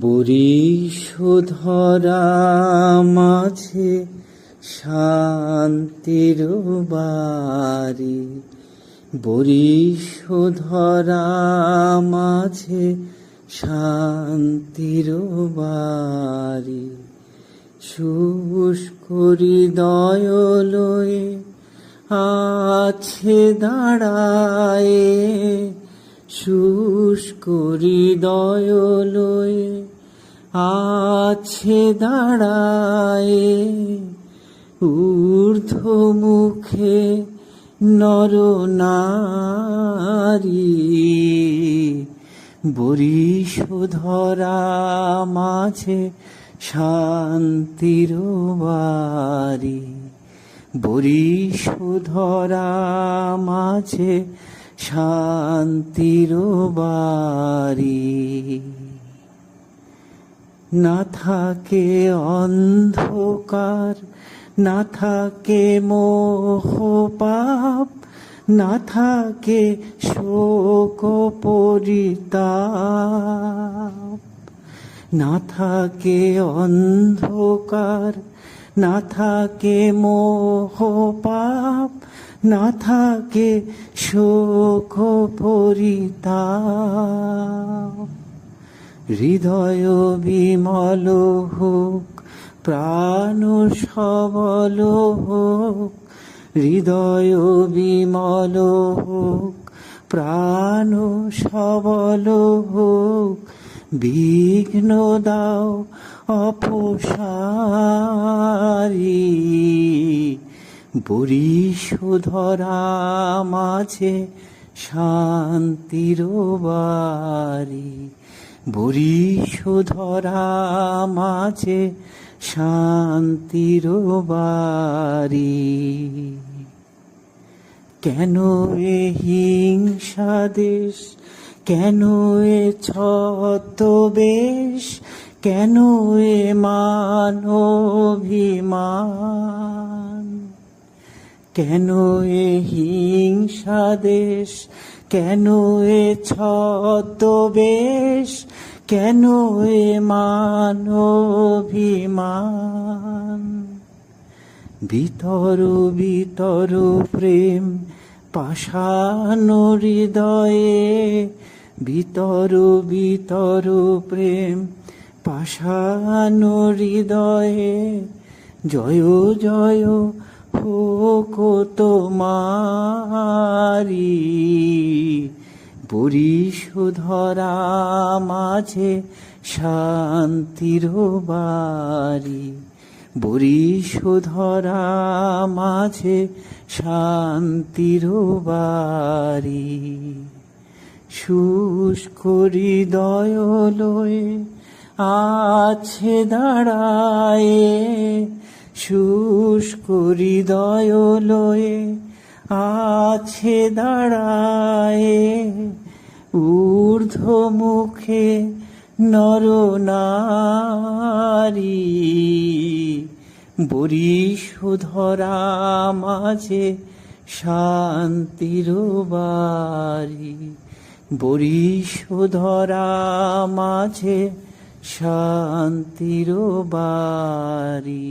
বরিশধরা মাঝে শান্তির বাড়ি। বরিশধরা মাঝে শান্তির বাড়ি। শুষ্ক হৃদয় আছে দাঁড়ায় শুষ্ক হৃদয় লয়ে আছে দাঁড়ায় ঊর্ধ্ব মুখে নর নারী। বরিশধরা মাঝে শান্তির বাড়ি। বরিশধরা মাঝে শান্তির বাড়ি। না থাকে অন্ধকার, না থাকে মোহ পাপ, না থাকে শোক পরিতাপ। না থাকে অন্ধকার, না থাকে মোহ পাপ না থাকে শোক পরিতাপ হৃদয় বিমল হোক, প্রাণ সবল হোক, হৃদয় বিমল হোক, প্রাণ সবল হোক, বিঘ্ন দাও অপসারি। বরিশধরা মাঝে শান্তির বাড়ি। বরিশধরা মাঝে শান্তির বাড়ি। কেন এ হিংসা দেশ? কেন এ ছদ্মবেশ? কেন এ মানভিমান কেন এ হিংসা দেশ? কেন এ ছদ্মবেশ? কেন এ মানভিমান বিতর বিতর প্রেম পাষাণ হৃদয়ে। বিতর বিতর প্রেম পাষাণ হৃদয়ে। জয় জয় হোক তোমারি বরিশধরা মাঝে শান্তির বাড়ি। বরিশধরা মাঝে শান্তির বাড়ি। শুষ্ক হৃদয় লয়ে আছে দাঁড়ায় শুষ্ক হৃদয় লয়ে আছে দাঁড়ায় ঊর্ধ্ব মুখে নর নারী। বরিশধরা মাঝে শান্তির বাড়ি, বরিশধরা মাঝে শান্তির বাড়ি।